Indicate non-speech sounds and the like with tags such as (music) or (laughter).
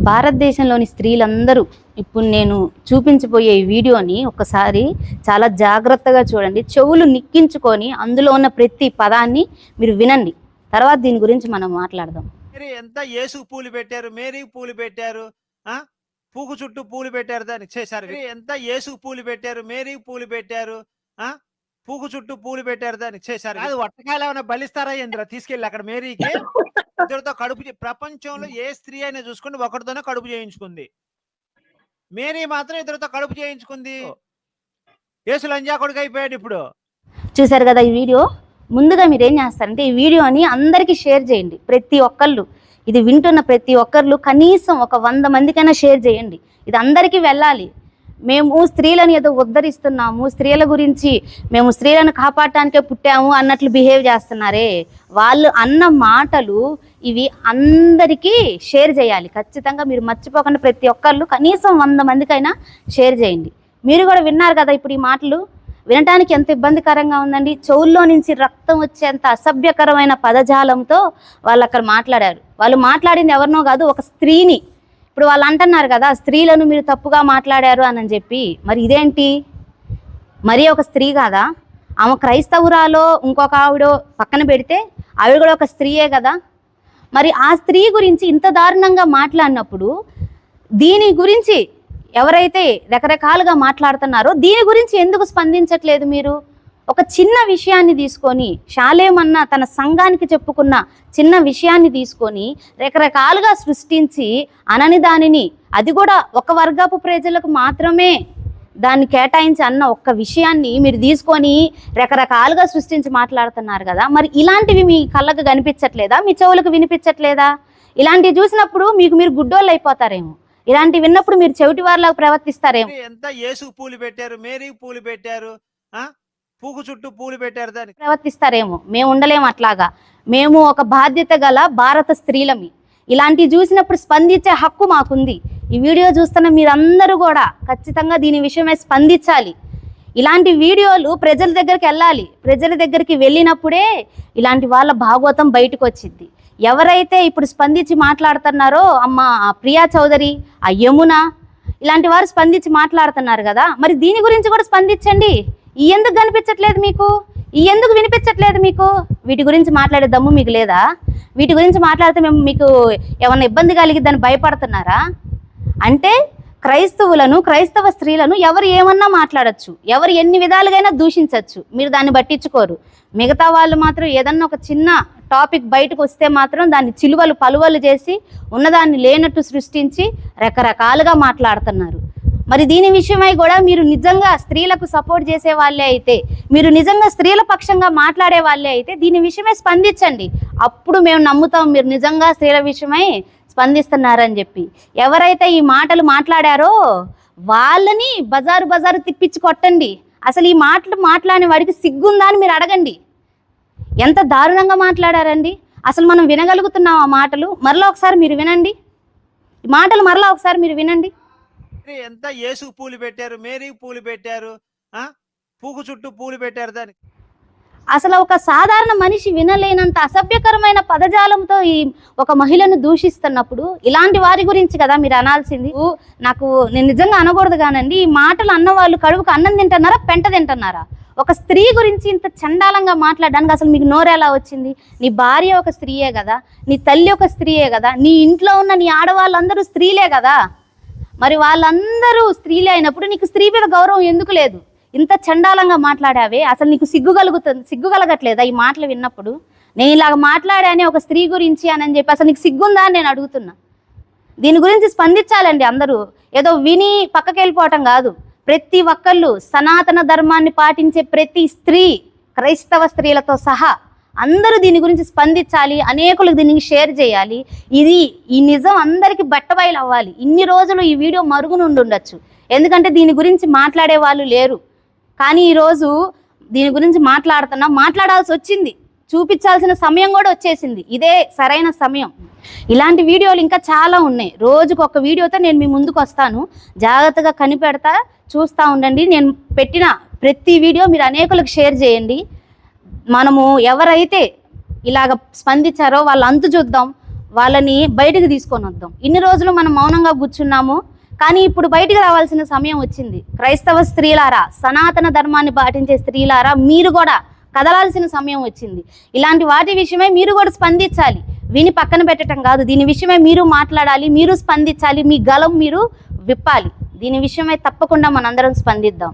భారతదేశంలోని స్త్రీలందరూ ఇప్పుడు నేను చూపించబోయే ఈ వీడియోని ఒకసారి చాలా జాగ్రత్తగా చూడండి. చెవులు నిక్కించుకొని అందులో ఉన్న ప్రతి పదాన్ని మీరు వినండి. తర్వాత దీని గురించి మనం మాట్లాడదాం. మేరీ ఎంత యేసుకు పూలు పెట్టారు? మేరీకి పూలు పెట్టారు? ఆ? పూకు చుట్టూ పూలు పెట్టారు దానికి చేశారు మేరీ ఎంత యేసుకు పూలు పెట్టారు? మేరీకి పూలు పెట్టారు? పూకు చుట్టూ పూలు పెట్టారు దానికి చేశారు అది వట్టకాయలు ఏమైనా బలిస్తారా ఇంద్ర? తీసుకెళ్ళి అక్కడ మేరీకి. (laughs) ఇద్దరితో కడుపు ప్రపంచంలో ఏ స్త్రీ అయినా చూసుకుంటే ఒకరితోనే కడుపు చేయించుకుంది. మేరీ మాత్రం ఇద్దరితో కడుపు చేయించుకుంది. యేసు లంజా కొడుకు అయిపోయాడు ఇప్పుడు. చూశారు కదా ఈ వీడియో? ముందుగా మీరు ఏం చేస్తారంటే ఈ వీడియోని అందరికీ షేర్ చేయండి. ప్రతి ఒక్కళ్ళు. ఇది వింటున్న ప్రతి ఒక్కళ్ళు కనీసం ఒక వంద మందికైనా షేర్ చేయండి. ఇది అందరికీ వెళ్ళాలి. మేము స్త్రీలను ఏదో ఉద్ధరిస్తున్నాము స్త్రీల గురించి మేము స్త్రీలను కాపాడటానికే పుట్టాము అన్నట్లు బిహేవ్ చేస్తున్నారే. వాళ్ళు అన్న మాటలు ఇవి అందరికీ షేర్ చేయాలి. ఖచ్చితంగా మీరు మర్చిపోకుండా ప్రతి ఒక్కళ్ళు. కనీసం వంద మందికైనా షేర్ చేయండి. మీరు కూడా విన్నారు కదా ఇప్పుడు ఈ మాటలు? వినటానికి ఎంత ఇబ్బందికరంగా ఉందండి. చెవుల్లో నుంచి రక్తం వచ్చేంత అసభ్యకరమైన పదజాలంతో వాళ్ళు అక్కడ మాట్లాడారు. వాళ్ళు మాట్లాడింది ఎవరినో కాదు ఒక స్త్రీని. ఇప్పుడు వాళ్ళు అంటున్నారు కదా స్త్రీలను మీరు తప్పుగా మాట్లాడారు అని చెప్పి. మరి ఇదేంటి? మరి ఒక స్త్రీ కాదా? ఆమె క్రైస్తవురాలో ఇంకొక ఆవిడ పక్కన పెడితే ఆవిడ కూడా ఒక స్త్రీయే కదా? మరి ఆ స్త్రీ గురించి ఇంత దారుణంగా మాట్లాడినప్పుడు దీని గురించి ఎవరైతే రకరకాలుగా మాట్లాడుతున్నారో దీని గురించి ఎందుకు స్పందించట్లేదు మీరు? ఒక చిన్న విషయాన్ని తీసుకొని షాలేమన్న తన సంఘానికి చెప్పుకున్న చిన్న విషయాన్ని తీసుకొని రకరకాలుగా సృష్టించి అనని దానిని అది కూడా ఒక వర్గపు ప్రజలకు మాత్రమే దాన్ని కేటాయించి అన్న ఒక్క విషయాన్ని మీరు తీసుకొని రకరకాలుగా సృష్టించి మాట్లాడుతున్నారు కదా. మరి ఇలాంటివి మీ కళ్ళకు కనిపించట్లేదా? మీ చెవులకు వినిపించట్లేదా? ఇలాంటివి చూసినప్పుడు మీకు మీరు గుడ్డోళ్ళు అయిపోతారేమో. ఇలాంటివి విన్నప్పుడు మీరు చెవిటి వారిలాగా ప్రవర్తిస్తారేమో. ఎంత యేసుకు పూలు పెట్టారు? మేరీ పూలు పెట్టారు? పూకు చుట్టూ పూలు పెట్టారు దానికి. ప్రవర్తిస్తారేమో. మేము ఉండలేము అట్లాగా. మేము ఒక బాధ్యత గల భారత స్త్రీలమి. ఇలాంటివి చూసినప్పుడు స్పందించే హక్కు మాకుంది. ఈ వీడియో చూస్తున్న మీరందరూ కూడా ఖచ్చితంగా దీని విషయమై స్పందించాలి. ఇలాంటి వీడియోలు ప్రజల దగ్గరికి వెళ్ళాలి. ప్రజల దగ్గరికి వెళ్ళినప్పుడే ఇలాంటి వాళ్ళ భాగవతం బయటకు వచ్చింది ఎవరైతే ఇప్పుడు స్పందించి మాట్లాడుతున్నారో అమ్మ ప్రియా చౌదరి ఆ యమున ఇలాంటి వారు స్పందించి మాట్లాడుతున్నారు కదా. మరి దీని గురించి కూడా స్పందించండి. ఎందుకు కనిపించట్లేదు మీకు? ఈ ఎందుకు వినిపించట్లేదు మీకు? వీటి గురించి మాట్లాడే దమ్ము మీకు లేదా? వీటి గురించి మాట్లాడితే మేము మీకు ఏమన్నా ఇబ్బంది కలిగిద్దని భయపడుతున్నారా? అంటే క్రైస్తవులను క్రైస్తవ స్త్రీలను ఎవరు ఏమన్నా మాట్లాడచ్చు. ఎవరు ఎన్ని విధాలుగైనా దూషించవచ్చు మీరు దాన్ని పట్టించుకోరు. మిగతా వాళ్ళు మాత్రం ఏదన్నా ఒక చిన్న టాపిక్ బయటకు వస్తే మాత్రం దాన్ని చిలువలు పలువలు చేసి ఉన్నదాన్ని లేనట్టు సృష్టించి రకరకాలుగా మాట్లాడుతున్నారు. మరి దీని విషయమై కూడా మీరు నిజంగా స్త్రీలకు సపోర్ట్ చేసే వాళ్ళే అయితే మీరు నిజంగా స్త్రీల పక్షంగా మాట్లాడే వాళ్ళే అయితే దీని విషయమై స్పందించండి. అప్పుడు మేము నమ్ముతాం మీరు నిజంగా స్త్రీల విషయమై స్పందిస్తున్నారని చెప్పి. ఎవరైతే ఈ మాటలు మాట్లాడారో వాళ్ళని బజారు బజారు తిప్పించి కొట్టండి. అసలు ఈ మాటలు మాట్లాడిన వాడికి సిగ్గుందా అని మీరు అడగండి. ఎంత దారుణంగా మాట్లాడారండి. అసలు మనం వినగలుగుతున్నాం ఆ మాటలు. మరలా ఒకసారి మీరు వినండి. మాటలు మరలా ఒకసారి మీరు వినండి. ఎంత యేసుకు పూలు పెట్టారు మేరీకి పూలు పెట్టారు ఆ? పూకు చుట్టూ పూలు పెట్టారు దానికి. అసలు ఒక సాధారణ మనిషి వినలేనంత అసభ్యకరమైన పదజాలంతో ఈ ఒక మహిళను దూషిస్తున్నప్పుడు ఇలాంటి వారి గురించి కదా మీరు అనాల్సింది. ఊ, నాకు నేను నిజంగా అనకూడదు కానండి ఈ మాటలు అన్నవాళ్ళు కడుపుకు అన్నం తింటున్నారా పెంట తింటున్నారా? ఒక స్త్రీ గురించి ఇంత చండాలంగా మాట్లాడడానికి అసలు మీకు నోరెలా వచ్చింది? నీ భార్య ఒక స్త్రీయే కదా నీ తల్లి ఒక స్త్రీయే కదా నీ ఇంట్లో ఉన్న నీ ఆడవాళ్ళందరూ స్త్రీలే కదా? మరి వాళ్ళందరూ స్త్రీలే అయినప్పుడు నీకు స్త్రీ మీద గౌరవం ఎందుకు లేదు? ఇంత చండాలంగా మాట్లాడావే. అసలు నీకు సిగ్గు కలుగుతుంది సిగ్గు కలగట్లేదా ఈ మాటలు విన్నప్పుడు? నేను ఇలాగ మాట్లాడానే ఒక స్త్రీ గురించి అని చెప్పి అసలు నీకు సిగ్గుందా అని నేను అడుగుతున్నా. దీని గురించి స్పందించాలండి అందరూ. ఏదో విని పక్కకి వెళ్ళిపోవటం కాదు. ప్రతి ఒక్కళ్ళు సనాతన ధర్మాన్ని పాటించే ప్రతి స్త్రీ క్రైస్తవ స్త్రీలతో సహా అందరూ దీని గురించి స్పందించాలి అనేకులకు దీనికి షేర్ చేయాలి. ఇది ఈ నిజం అందరికీ బట్టబయలు అవ్వాలి. ఇన్ని రోజులు ఈ వీడియో మరుగునుండి ఉండొచ్చు. ఎందుకంటే దీని గురించి మాట్లాడే వాళ్ళు లేరు. కానీ ఈరోజు దీని గురించి మాట్లాడుతున్నా మాట్లాడాల్సి వచ్చింది. చూపించాల్సిన సమయం కూడా వచ్చేసింది. ఇదే సరైన సమయం. ఇలాంటి వీడియోలు ఇంకా చాలా ఉన్నాయి. రోజుకు ఒక వీడియోతో నేను మీ ముందుకు వస్తాను. జాగ్రత్తగా కనిపెడతా చూస్తూ ఉండండి. నేను పెట్టిన ప్రతి వీడియో మీరు అనేకులకు షేర్ చేయండి. మనము ఎవరైతే ఇలాగ స్పందించారో వాళ్ళ అంతు చూద్దాం వాళ్ళని బయటకు తీసుకొని వద్దాం. ఇన్ని రోజులు మనం మౌనంగా కూర్చున్నాము కానీ ఇప్పుడు బయటకు రావాల్సిన సమయం వచ్చింది. క్రైస్తవ స్త్రీలారా సనాతన ధర్మాన్ని పాటించే స్త్రీలారా మీరు కూడా కదలాల్సిన సమయం వచ్చింది. ఇలాంటి వాటి విషయమై మీరు కూడా స్పందించాలి. విని పక్కన పెట్టడం కాదు దీని విషయమై మీరు మాట్లాడాలి మీరు స్పందించాలి మీ గలం మీరు విప్పాలి. దీని విషయమై తప్పకుండా మనందరం స్పందిద్దాం.